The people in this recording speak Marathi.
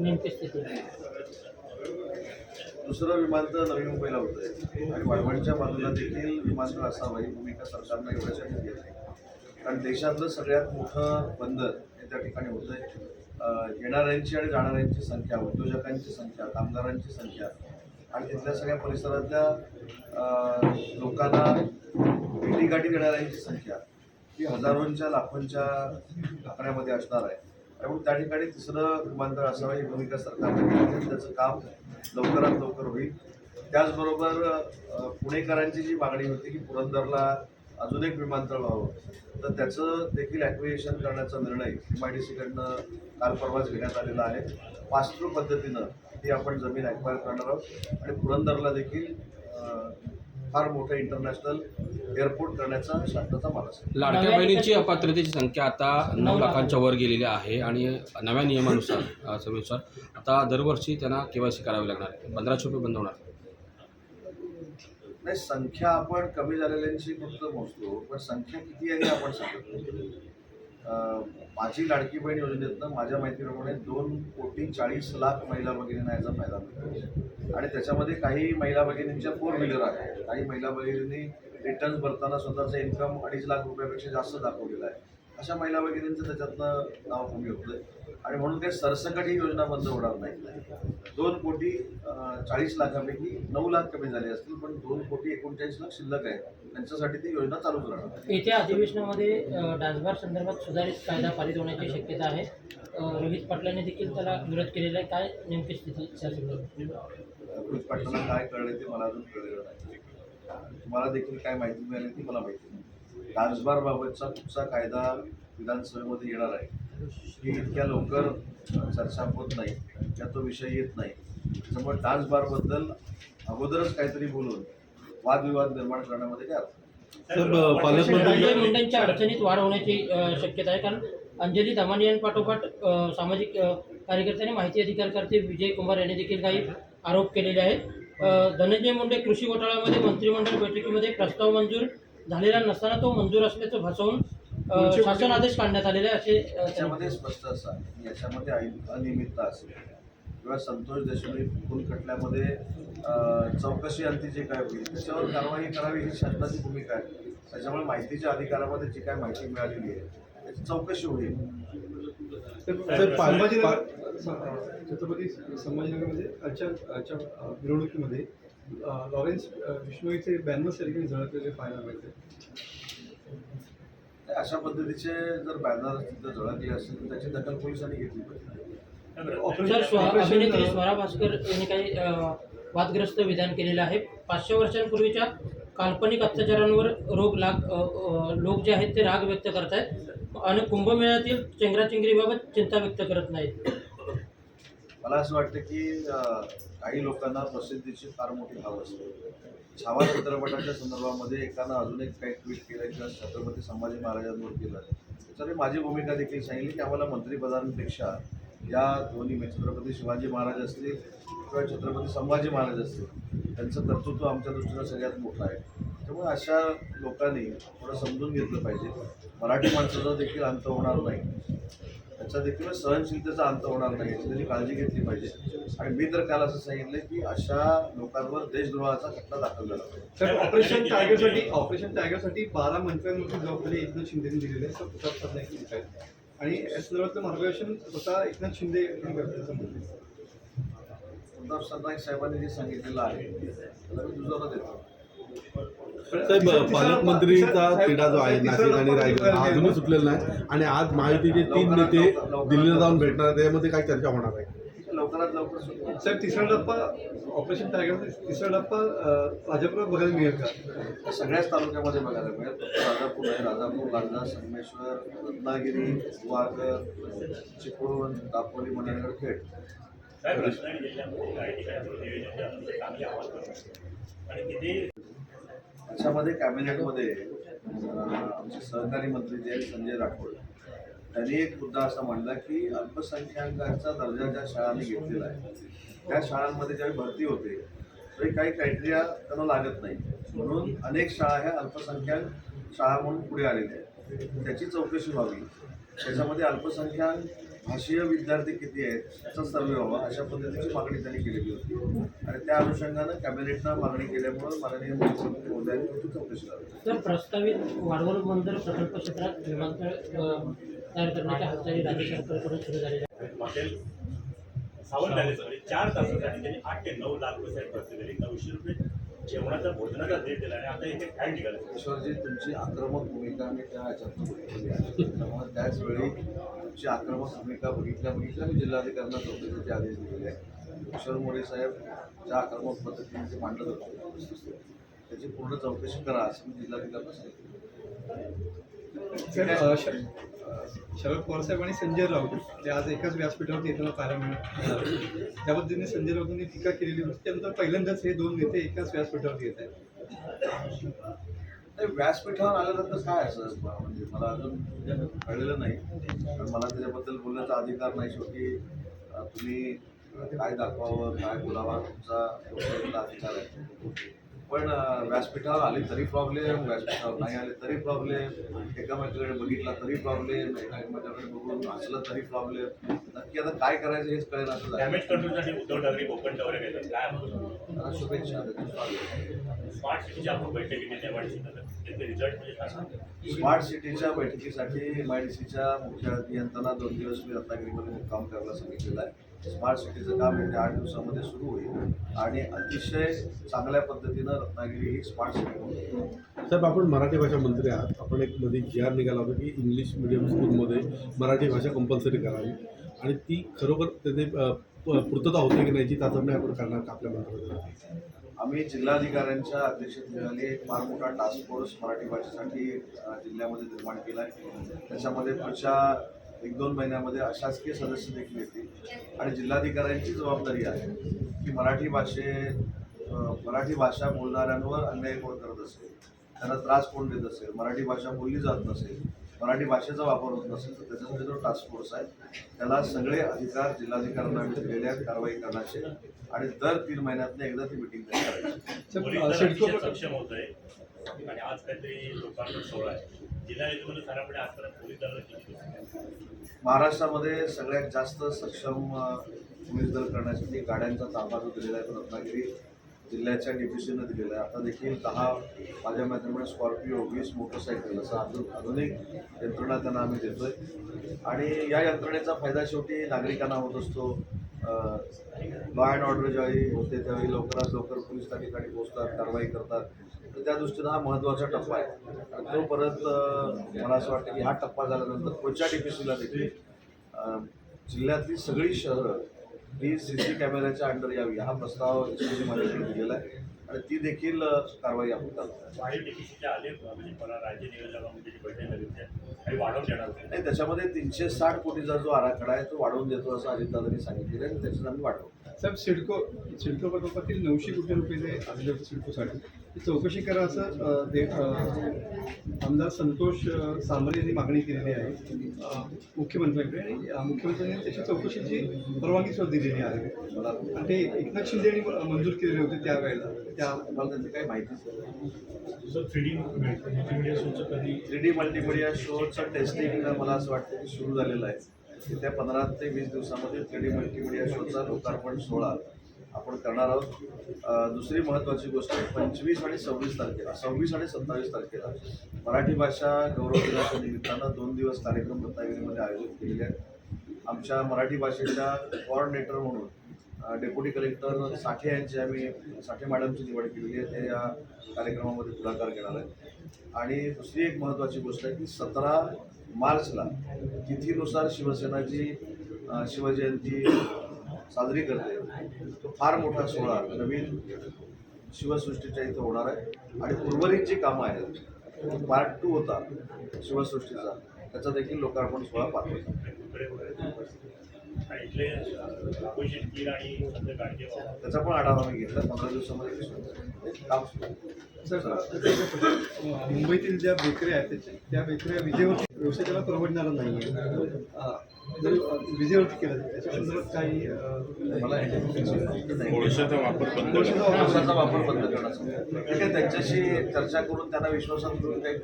नेमकी स्थिती. दुसरं विमानतळ नवी मुंबईला होतं आहे आणि वाळवंटच्या बाजूला देखील विमानतळ असावं ही भूमिका सरकारनं एवढ्यासाठी घेतली कारण देशातलं सगळ्यात मोठं बंदर हे त्या ठिकाणी होतं आहे येणाऱ्यांची आणि जाणाऱ्यांची संख्या उद्योजकांची संख्या कामगारांची संख्या आणि तिथल्या सगळ्या परिसरातल्या लोकांना भेटीगाठी देणाऱ्यांची संख्या ही हजारोंच्या लाखोंच्या आकड्यामध्ये असणार आहे. त्यामुळे त्या ठिकाणी तिसरं विमानतळ असावं ही भूमिका सरकारने घेतली त्याचं काम लवकरात लवकर होईल. त्याचबरोबर पुणेकरांची जी मागणी होती की पुरंदरला अजून एक विमानतळ व्हावं तर त्याचं देखील ॲक्विएशन करण्याचा निर्णय एम आय डी सीकडनं काल परवाच घेण्यात आलेला आहे. पास्ट्रू पद्धतीनं ती आपण जमीन ॲक्वायर करणार आहोत आणि पुरंदरला देखील फार मोठं इंटरनॅशनल एअरपोर्ट करण्याचा शासनाचा मानस आहे लाडक्या बहिणीची अपात्रतेची संख्या आता नऊ लाखांच्या वर गेलेली आहे आणि नव्या नियमानुसार सभेनुसार आता दरवर्षी त्यांना के वाय सी करावी लागणार आहे. पंधराशे रुपये बंद होणार. नाही संख्या आपण कमी झालेल्यांची फक्त मोजतो पण संख्या किती आहे हे आपण सांगतो माझी लाडकी बहीण योजनेतनं माझ्या माहितीप्रमाणे दोन कोटी चाळीस लाख महिला भगिनींना याचा फायदा मिळतो. आणि त्याच्यामध्ये काही महिला भगिनींच्या फोर व्हीलर आहेत. काही महिला भगिनींनी रिटर्न्स भरताना स्वतःचं इन्कम अडीच लाख रुपयापेक्षा जास्त दाखवलेलं आहे. अशा महिला भगिनींचं त्याच्यातनं नाव कमी होतं आणि म्हणून काही सरसकट ही योजना बंद होणार नाही. दोन कोटी चाळीस लाखापैकी नऊ लाख कमी झाले असतील पण दोन कोटी एकोणचाळीस लाख शिल्लक आहे. त्यांच्यासाठी ती योजना चालूच राहणार येत्या अधिवेशनामध्ये डान्सबार संदर्भात सुधारित कायदा पारित होण्याची शक्यता आहे. रोहित पाटलांनी देखील त्याला विरोध केलेला आहे. काय नेमकी स्थिती? रोहित पाटलांना काय कळले ते मला अजून कळलेलं नाही. तुम्हाला देखील काय माहिती मिळाली ती मला माहिती नाही. डान्सबारबाबतचा कुठचा कायदा विधानसभेमध्ये येणार आहे? ही इतक्या लवकर चर्चा होत नाही किंवा तो विषय येत नाही. त्याच्यामुळे डान्सबारबद्दल अगोदरच काहीतरी बोलून वादविवाद निर्माण करण्यामध्ये काय पालकमंत्री मुंडेंच्या अडचणीत वाढ होण्याची शक्यता आहे. कारण अंजली दमानियांपाठोपाठ अ, सामाजिक अ, कार्यकर्ते आणि माहिती अधिकारकर्ते विजय कुमार यांनी देखील काही आरोप केलेले आहेत. धनंजय मुंडे कृषी घोटाळ्यामध्ये मंत्रिमंडळ बैठकीमध्ये प्रस्ताव मंजूर झालेला नसताना तो मंजूर असल्याचं भासवून शासन आदेश काढण्यात आलेले आहे असे याच्यामध्ये स्पष्ट असं आहे की याच्यामध्ये अनियमितता असेल. किंवा संतोष देशमुख खून खटल्यामध्ये चौकशी अंती जे काय होईल त्याच्यावर कारवाई करावी ही शासनाची भूमिका आहे. त्याच्यामुळे माहितीच्या अधिकारामध्ये जी काय माहिती मिळालेली आहे त्याची चौकशी होईल. छत्रपती संभाजीनगरमध्ये आजच्या आजच्या मिरवणुकीमध्ये लॉरेन्स विष्णोईचे ब्याण्णव सैनिकांनी झळकलेले पाहायला मिळते. अशा पद्धतीचे जर बॅनर तिथं झळकले असतील तर त्याची दखल पोलिसांनी घेतली पाहिजे. अभिनेत्री स्वरा भास्कर यांनी काही वादग्रस्त विधान केलेलं आहे. पाचशे वर्षांपूर्वीच्या काल्पनिक अत्याचारांवर रोग लाग लोक जे आहेत ते राग व्यक्त करत आहेत आणि कुंभमेळ्यातील चेंगराचेंगरीबाबत चिंता व्यक्त करत नाहीत. मला असं वाटतं की काही लोकांना प्रसिद्धीची फार मोठी भाव असते. छावा चित्रपटाच्या संदर्भामध्ये एकानं अजून एक काही ट्विट केलं किंवा छत्रपती संभाजी महाराजांवर केलं. त्याच्यावर माझी भूमिका देखील सांगितली की आम्हाला मंत्रिपदांपेक्षा या दोन्ही म्हणजे छत्रपती शिवाजी महाराज असतील किंवा छत्रपती संभाजी महाराज असतील त्यांचं कर्तृत्व आमच्या दृष्टीनं सगळ्यात मोठं आहे. त्यामुळे अशा लोकांनी थोडं समजून घेतलं पाहिजे. मराठी माणसाचा देखील अंत होणार नाही. त्याचा देखील सहनशीलतेचा अंत होणार नाही याची त्याची काळजी घेतली पाहिजे. आणि मी तर काल असं सांगितलं की अशा लोकांवर देशद्रोहाचा खटला दाखल झाला ऑपरेशन टायगरसाठी ऑपरेशन टायगरसाठी बारा मंत्र्यांवरती जबाबदारी एकनाथ शिंदेने दिलेली आहे. प्रताप आहेत आणि या संदर्भातलं मार्गदर्शन स्वतः एकनाथ शिंदे प्रताप सरनाईक साहेबांनी जे सांगितलेलं आहे त्याला मी दुजोरा देतो. साहेब पालकमंत्रीचा तिढा जो आहे नाशिक आणि रायगड हा अजूनही सुटलेला नाही. आणि आज महायुतीचे तीन नेते दिल्लीला जाऊन भेटणार आहेत. त्यामध्ये काय चर्चा होणार आहे? लवकरात लवकर सुरू साहेब तिसरा टप्पा ऑपरेशन टायगर तिसरा टप्पा अ, भाजपला बघायला मिळेल का? सगळ्याच तालुक्यामध्ये बघायला मिळेल. राजापूर आहे राजापूर लांजा संगमेश्वर रत्नागिरी गुहागर चिपळूण दापोली मंडणगड खेड. याच्यामध्ये कॅबिनेटमध्ये आमचे सहकारी मंत्री जे आहेत संजय राठोड त्यांनी एक मुद्दा असा मांडला की अल्पसंख्याकांचा दर्जा ज्या शाळांनी घेतलेला आहे त्या शाळांमध्ये ज्यावेळी भरती होते तरी काही क्रायटेरिया त्यांना लागत नाही. म्हणून अनेक शाळा ह्या अल्पसंख्याक शाळा म्हणून पुढे आलेल्या आहेत. त्याची चौकशी व्हावी. त्याच्यामध्ये अल्पसंख्याक भाषीय विद्यार्थी किती आहेत याचा सर्वे व्हावा. अशा पद्धतीची मागणी त्यांनी केलेली होती. आणि त्या अनुषंगानं कॅबिनेटनं मागणी केल्यामुळं माननीय मुख्यमंत्री महोदयांनी त्याची चौकशी करावी. तर प्रस्तावित वाढवण बंदर प्रकल्प क्षेत्रात विमानतळ तयार करण्याच्या हालचाली राज्य सरकारकडून सुरू झालेल्या आले सगळे चार तासासाठी त्यांनी आठ ते नऊ लाख रुपये खर्च केले. नऊशे रुपये जेवणाचा भोजनाचा रेट दिला आणि आता इथे काय निघालं? ईश्वरजी तुमची आक्रमक भूमिका मी त्या ह्याच्यातून बघितलेली आहे आक्रमक भूमिका बघितल्या बघितल्या मी जिल्हाधिकाऱ्यांना चौकशीचे आदेश दिलेले आहेत. किशोर मोरे साहेब ज्या आक्रमक पद्धतीने ते मांडत होते. त्याची पूर्ण चौकशी करा असं मी जिल्हाधिकाऱ्यांना सांगितलं. शरद पवार साहेब आणि संजय राऊत ते आज एकाच व्यासपीठावरती येताना पाहायला मिळाले त्या पद्धतीने संजय राऊतांनी टीका केलेली होती. त्यानंतर पहिल्यांदाच हे दोन नेते एकाच व्यासपीठावरती येत आहेत. व्यासपीठावर आल्यानंतर काय असं म्हणजे मला अजून म्हणजे कळलेलं नाही. कारण मला त्याच्याबद्दल बोलण्याचा अधिकार नाही शेवटी. तुम्ही काय दाखवावं काय बोलावा तुमचा अधिकार आहे. पण व्यासपीठावर आली तरी प्रॉब्लेम व्यासपीठावर नाही आले तरी प्रॉब्लेम एकामेकाकडे बघितला तरी प्रॉब्लेम एकामेकाकडे बघून हसलं तरी प्रॉब्लेम नक्की आता काय करायचं हेच कळेल असं डॅमेज कंट्रोलसाठी उद्धव ठाकरे कोकण दौरे घेतात. काय शुभेच्छा. स्मार्ट सिटीच्या आपण बैठकी घेतल्या रिझल्ट म्हणजे स्मार्ट सिटीच्या बैठकीसाठी एम आय डी सीच्या मुख्य अभियंत्यांना दोन दिवस मी रत्नागिरीमध्ये मुक्काम करायला सांगितलेलं आहे. स्मार्ट सिटीचं काम येत्या आठ दिवसामध्ये सुरू होईल. आणि अतिशय चांगल्या पद्धतीनं रत्नागिरी ही स्मार्ट सिटी होईल साहेब आपण मराठी भाषा मंत्री आहात. आपण एक मध्ये जी आर निघाला होता की इंग्लिश मिडियम स्कूलमध्ये मराठी भाषा कंपल्सरी करावी. आणि ती खरोखर प- पूर्तता होते की नाही याची चाचपणी आपण करणार का आपल्या मंत्रालयात? आम्ही जिल्हाधिकाऱ्यांच्या अध्यक्षतेखाली एक फार मोठा टास्क फोर्स मराठी भाषेसाठी जिल्ह्यामध्ये निर्माण केला आहे त्याच्यामध्ये पुढच्या एक दोन महिन्यामध्ये अशासकीय सदस्य देखील येतील. आणि जिल्हाधिकाऱ्यांची जबाबदारी आहे की मराठी भाषे मराठी भाषा बोलणाऱ्यांवर अन्याय कोण करत असेल? त्यांना त्रास कोण देत असेल? मराठी भाषा बोलली जात नसेल मराठी भाषेचा वापर होत नसेल तर त्याच्यासाठी जो टास्क फोर्स आहे त्याला सगळे अधिकार जिल्हाधिकाऱ्यांना दिलेले आहेत कारवाई करण्याचे. आणि दर तीन महिन्यातनं एकदा ती मिटिंग सक्षम होत आहे. आणि आज काहीतरी लोकांवर सोहळा आहे. जिल्हा आजपर्यंत पोलीस दलाला किती दिवस? महाराष्ट्रामध्ये सगळ्यात जास्त सक्षम उमेदवार करण्यासाठी गाड्यांचा ताबा जो दिलेला आहे तो रत्नागिरी जिल्ह्याच्या डीपीसीनं दिलेला आहे. आता देखील दहा माझ्या माध्यमाने स्कॉर्पिओ वीस मोटरसायकल असं अजून आधुनिक यंत्रणा त्यांना आम्ही देतोय. आणि या यंत्रणेचा फायदा शेवटी नागरिकांना होत असतो. लॉ अँड ऑर्डर ज्यावेळी होते त्यावेळी लवकरात लवकर पोलीस त्या ठिकाणी पोहोचतात कारवाई करतात. तर त्या दृष्टीनं हा महत्त्वाचा टप्पा आहे. आणि तो परत मला असं वाटतं की हा टप्पा झाल्यानंतर पुढच्या डी पी सीला देखील जिल्ह्यातली सगळी शहरं ही सी सी कॅमेऱ्याच्या अंडर यावी. हा प्रस्ताव एसपीसी माझ्याकडे दिलेला आहे. आणि ती देखील कारवाई आपण करतो राज्य नाही त्याच्यामध्ये तीनशे साठ कोटीचा जो आराखडा आहे तो वाढवून देतो असं अजितदादांनी सांगितलेलं आहे आणि त्याच्यात आम्ही वाढवतो. साहेब सिडको सिडको प्रकल्पातील नऊशे कोटी रुपये जे आलेले होते सिडकोसाठी ती चौकशी करा असं दे आमदार संतोष सांबरे यांनी मागणी केलेली आहे. मुख्यमंत्र्यांकडे आणि मुख्यमंत्र्यांनी त्याची चौकशीची परवानगी सुद्धा दिलेली आहे. मला आणि ते एकनाथ शिंदे यांनी मंजूर केलेले होते त्यावेळेला त्या मला त्यांची काही माहितीच नाही सर थ्री डी मल्टीमीडिया शोचं कधी थ्री डी मल्टीमीडिया शोचं टेस्टिंग मला असं वाटतं की सुरू झालेलं आहे. येत्या पंधरा ते वीस दिवसामध्ये थ्री डी मल्टीमीडिया शोचा लोकार्पण सोहळा आपण करणार आहोत. दुसरी महत्त्वाची गोष्ट पंचवीस आणि सव्वीस तारखेला सव्वीस आणि सत्तावीस तारखेला मराठी भाषा गौरव दिनाच्या निमित्तानं दोन दिवस कार्यक्रम रत्नागिरीमध्ये आयोजित केलेले आहेत. आमच्या मराठी भाषेच्या कोऑर्डिनेटर म्हणून डेप्युटी कलेक्टर साठे यांची आम्ही साठे मॅडमची निवड केलेली आहे. ते या कार्यक्रमामध्ये पुढाकार घेणार आहेत. आणि दुसरी एक महत्त्वाची गोष्ट आहे की सतरा मार्चला तिथीनुसार शिवसेनाची शिवजयंती साजरी करते. तो फार मोठा सोहळा नवीन शिवसृष्टीच्या इथं होणार आहे. आणि उर्वरित जी कामं आहेत पार्ट टू होता शिवसृष्टीचा त्याचा देखील लोकार्पण सोहळा पार इथले अपोजिशन कीर आणि संजय गाडगे त्याचा पण आढावा मी घेतला. पंधरा दिवसामध्ये काम सुरू. मुंबईतील ज्या बेकऱ्या आहेत त्याच्या त्या बेकऱ्या विजेवरती व्यवसाय त्याला परवडणारा नाही विजेवरती केलं त्याच्या संदर्भात काही. कोळशाचा वापर बंद कोळशाचा वापर बंद करण्याचं त्यांच्याशी चर्चा करून त्यांना विश्वासात घेऊन काही